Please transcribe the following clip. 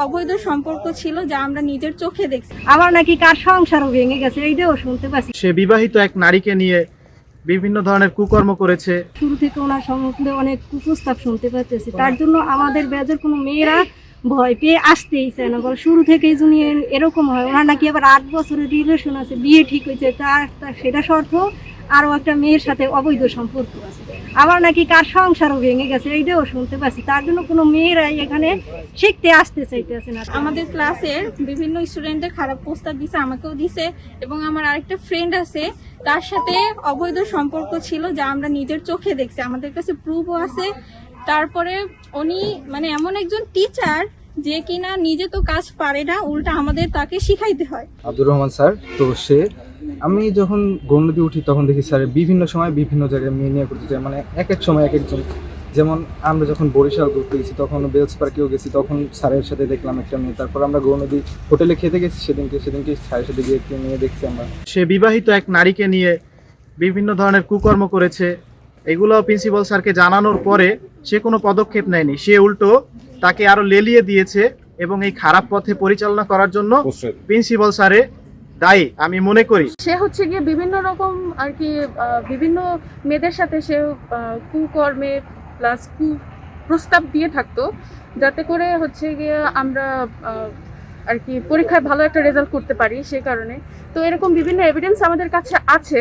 অবৈধ সম্পর্ক ছিল যা আমরা নিজের চোখে দেখছি। আমার নাকি কার সংসারও ভেঙে গেছে এইটাও শুনতে পাচ্ছি। সে বিবাহিত এক নারীকে নিয়ে বিভিন্ন ধরনের কুকর্ম করেছে। শুরু থেকে ওনার সম্বন্ধে অনেক কুপ্রস্তাব শুনতে পাচ্ছি তার জন্য আমাদের বেজের কোনো মেয়েরা ভয় পেয়ে আসতেই চায় না। বল শুরু থেকেই এ- এরকম হয় ওনার নাকি আবার আট বছরের রিলেশন আছে বিয়ে ঠিক হয়েছে তার তার সেটা শর্ত আরও একটা মেয়ের সাথে অবৈধ সম্পর্ক আছে। আবার নাকি কার সংসারও ভেঙে গেছে, এইটাও শুনতে পাচ্ছি। তার জন্য কোনো মেয়েরাই এখানে শিখতে আসতে চাইতেছে না। আমাদের ক্লাসের বিভিন্ন স্টুডেন্টের খারাপ প্রস্তাব দিছে, আমাকেও দিছে এবং আমার আরেকটা ফ্রেন্ড আছে, তার সাথে অবৈধ সম্পর্ক ছিল যা আমরা নিজের চোখে দেখছি। আমাদের কাছে প্রুফও আছে। তারপরে উনি মানে এমন একজন টিচার যে কিনা নিজে তো কাজ পারে না উল্টা আমাদের তাকে শিখাইতে হয়। আব্দুর রহমান স্যার তো সে আমি যখন গৌনদী উঠি তখন দেখি স্যার বিভিন্ন সময় বিভিন্ন জায়গায় মেয়ে নিয়ে করতে যায়। মানে এক এক সময় এক একজন। যেমন আমরা যখন বরিশাল ঘুরতে গেছি তখন বেলস পার্কেও গেছি তখন স্যারের সাথে দেখলাম একটা মেয়ে। তারপর আমরা গৌনদী হোটেলে খেতে গেছি সেদিনকে সেদিনকে স্যারের সাথে গিয়ে একটি মেয়ে দেখছি আমরা। সে বিবাহিত এক নারীকে নিয়ে বিভিন্ন ধরনের কুকর্ম করেছে। এগুলো প্রিন্সিপাল স্যারকে জানানোর পরে সে কোনো পদক্ষেপ নেয়নি। সে উল্টো তাকে আরও লেলিয়ে দিয়েছে এবং এই খারাপ পথে পরিচালনা করার জন্য প্রিন্সিপাল স্যারে দায়ী আমি মনে করি। সে হচ্ছে গিয়ে বিভিন্ন রকম আর কি বিভিন্ন মেয়েদের সাথে সে কুকর্মে প্লাস কু প্রস্তাব দিয়ে থাকতো যাতে করে হচ্ছে গিয়ে আমরা আর কি পরীক্ষায় ভালো একটা রেজাল্ট করতে পারি সে কারণে। তো এরকম বিভিন্ন এভিডেন্স আমাদের কাছে আছে।